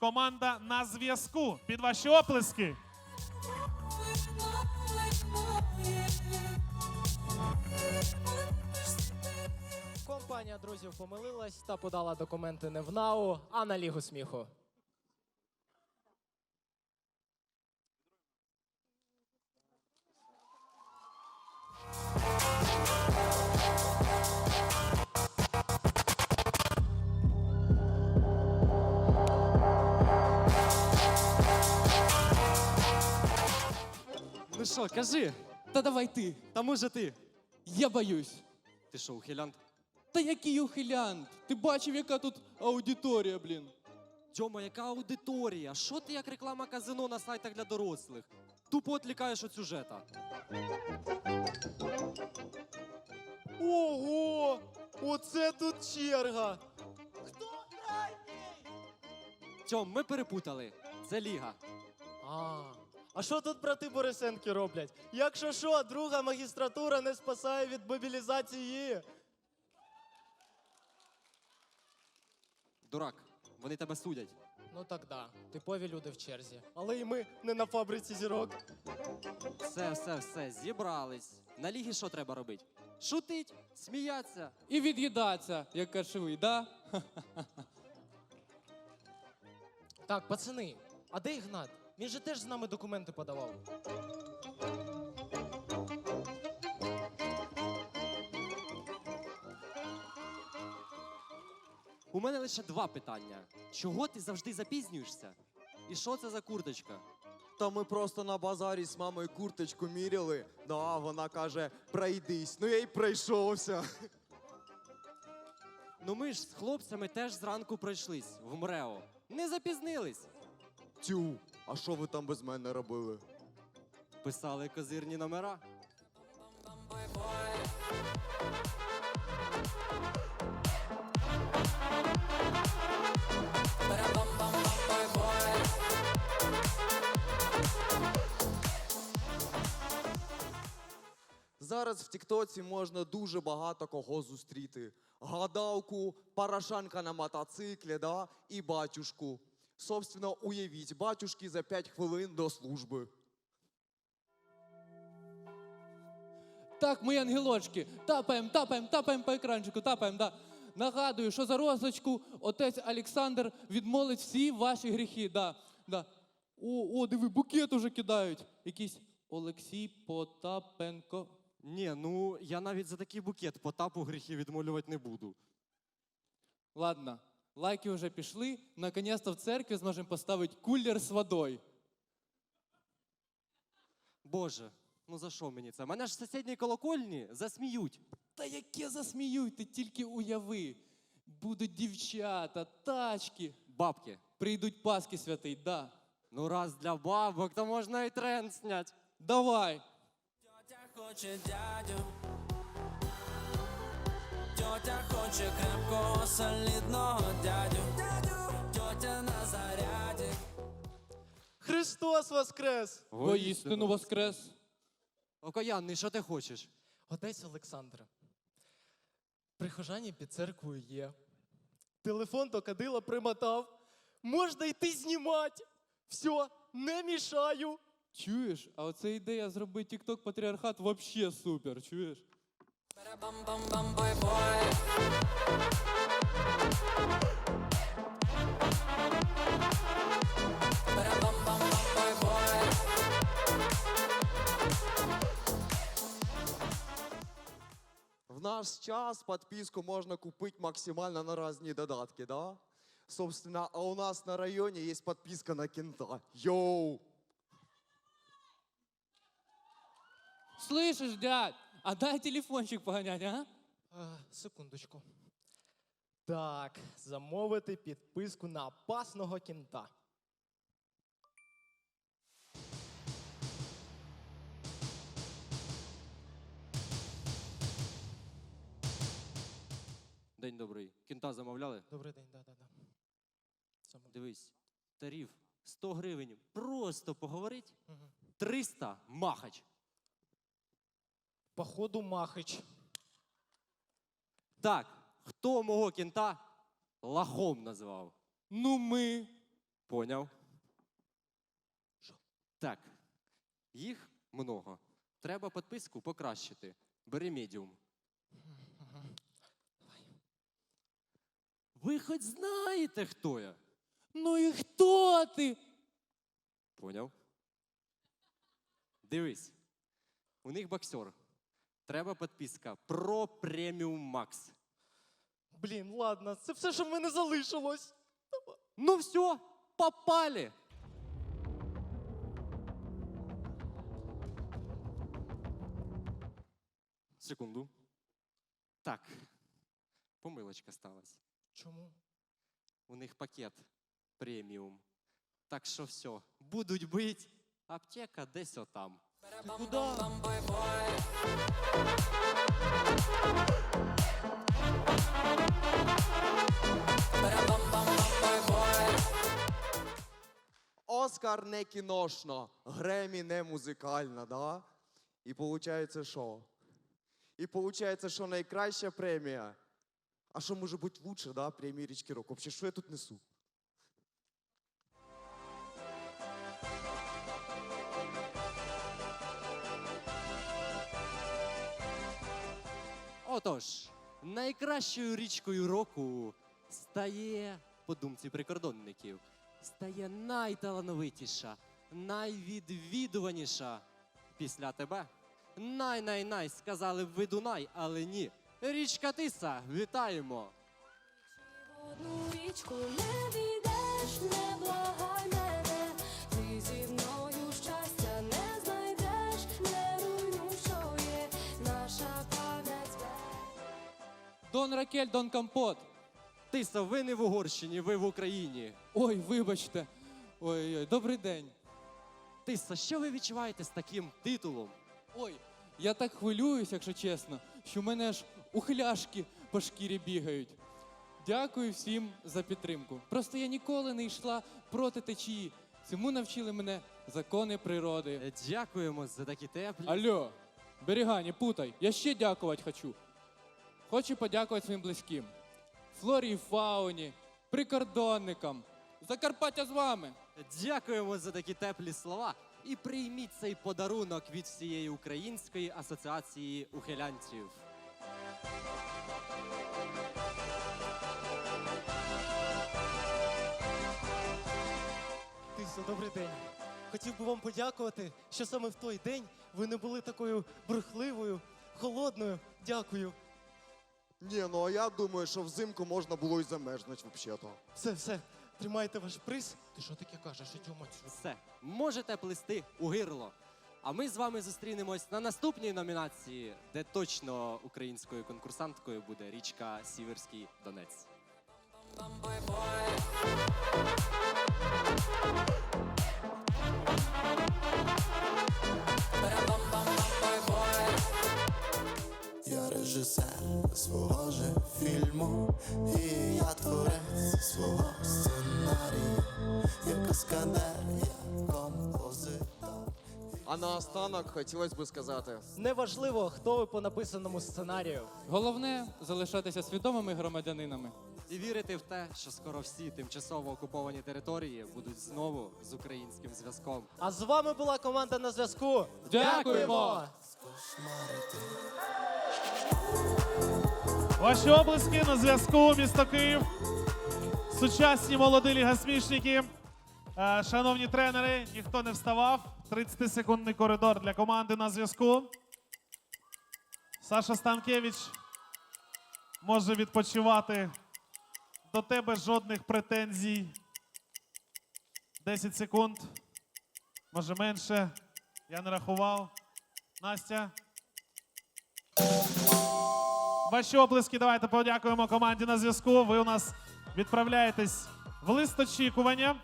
Команда на зв'язку. Під ваші оплески. Компанія друзів помилилась та подала документи не в НАУ, а на Лігу сміху. Що, кажи, Та давай ти. та може ти? Я боюсь. Ти що, ухилянт? Та який ухилянт? Ти бачив, яка тут аудиторія, блін. Тьома, яка аудиторія? Що ти як реклама казино на сайтах для дорослих? Тупо відлікаєш від сюжета. Ого! Оце тут черга! Тьом, ми перепутали. Це ліга. А, а що тут брати Борисенки роблять? Якщо що, друга магістратура не спасає від мобілізації. Дурак, вони тебе судять. Ну так да, типові люди в черзі. Але і ми не на фабриці зірок. Все, все, все, зібрались. На лігі що треба робити? Шутить, сміятися. І від'їдаться, як кашевий, да? Так, пацани, а де Ігнат? Він же теж з нами документи подавав. У мене лише два питання. Чого ти завжди запізнюєшся? І що це за курточка? Та ми просто на базарі з мамою курточку міряли. Да, вона каже, пройдись. Ну я й пройшовся. Ну ми ж з хлопцями теж зранку пройшлись в МРЕО. Не запізнились. Тю, а що ви там без мене робили? Писали козирні номера. Зараз в Тіктоці можна дуже багато кого зустріти. Гадалку, Порошенка на мотоциклі, да, і батюшку. Собственно, уявіть, батюшки за 5 хвилин до служби. Так, мої ангелочки, тапаємо, тапаємо, тапаємо по екранчику, тапаємо, да. Нагадую, що за розочку отець Олександр відмолить всі ваші гріхи. Да, да. О, о, диви, букет уже кидають. Якийсь Олексій Потапенко. Ні, ну я навіть за такий букет по тапу гріхи відмолювати не буду. Ладно, лайки вже пішли. Наконец-то в церкві зможемо поставити кулер з водою. Боже, ну за що мені це? Мене ж в сусідній колокольні засміють. Та яке засміють, ти тільки уяви. Будуть дівчата, тачки. Бабки. Прийдуть Паски святий, да. Ну раз для бабок, то можна і тренд снять. Давай. Тьотя хоче дядю. Тьотя хоче крепкого солідного дядю. Тьотя на заряді. Христос Воскрес! Воістину воскрес. Окаянний, що ти хочеш? Отець Олександр. Прихожані під церквою є. Телефон до кадила примотав. Можна йти знімати. Все, не мішаю. Чуєш? А оця ідея зробити TikTok патріархат вообще супер, чуєш? В наш час подписку можно купить максимально на разные додатки, да? Собственно, а у нас на районе есть подписка на кента. Йоу! Слышиш, дядь? А дай телефончик погонять, а? А, секундочку. Так, замовити підписку на опасного кінта. День добрий. Кінта замовляли? Добрий день, да, да, да. Замов- Дивись, тариф 100 гривень. Просто поговорить. Мгм. 300 махач. Походу Махич. Так, хто мого кінта лахом назвав? Ну ми. Поняв. Так. Їх много. Треба підписку покращити. Бери медіум. Ви хоч знаєте, хто я? Ну і хто ти? Поняв? Дивись. У них боксер. Треба підписка про преміум Макс. Блін, ладно, це все, що в мене залишилось. Ну все, попали. Секунду. Так. Помилочка сталася. Чому? У них пакет преміум. Так що все, будуть бить. Аптека десь отам. Ти куди? Оскар не кіношна, Гремі не музикальна, да? І виходить, що? І виходить, що найкраща премія. А що може бути лучше, да? Премії річки року. Взагалі, що я тут несу? Отож, найкращою річкою року стає, по думці прикордонників, стає найталановитіша, найвідвідуваніша після тебе. Най-най-най, сказали б ви Дунай, але ні. Річка Тиса, вітаємо! Одну річку не війдеш, не благай Дон Ракель, Дон Компот. Тиса, ви не в Угорщині, ви в Україні. Ой, вибачте. Ой-ой, добрий день. Тиса, що ви відчуваєте з таким титулом? Ой, я так хвилююсь, якщо чесно, що в мене аж ухиляшки по шкірі бігають. Дякую всім за підтримку. Просто я ніколи не йшла проти течії. Цьому навчили мене закони природи. Е, Дякуємо за такі теплі. Алло, берега, не путай. Я ще дякувати хочу. Хочу подякувати своїм близьким. Флорі і фауні, прикордонникам. Закарпаття з вами. Дякуємо за такі теплі слова. І прийміть цей подарунок від всієї української асоціації ухилянців. Тисо, добрий день. Хотів би вам подякувати, що саме в той день ви не були такою брехливою, холодною. Дякую. Ні, ну а я думаю, що взимку можна було і замерзнути взагалі-то. Все, все, тримайте ваш приз. Ти що таке кажеш? Ідемо отсюди. Все, можете плести у гирло. А ми з вами зустрінемось на наступній номінації, де точно українською конкурсанткою буде річка Сіверський Донець. Я режисер свого же фільму, і я творець свого сценарію, я каскадер, я композитор. А наостанок хотілося б сказати. Неважливо, хто ви по написаному сценарію. Головне залишатися свідомими громадянинами. І вірити в те, що скоро всі тимчасово окуповані території будуть знову з українським зв'язком. А з вами була команда на зв'язку. Дякуємо! Ваші облиски на зв'язку, місто Київ. Сучасні молоді лігасмішники. Е, Шановні тренери, ніхто не вставав. 30-секундний коридор для команди на зв'язку. Саша Станкевич може відпочивати. До тебе жодних претензій. 10 секунд. Може менше. Я не рахував. Настя. Ваші оплески давайте подякуємо команді на зв'язку. Ви у нас відправляєтесь в лист очікування.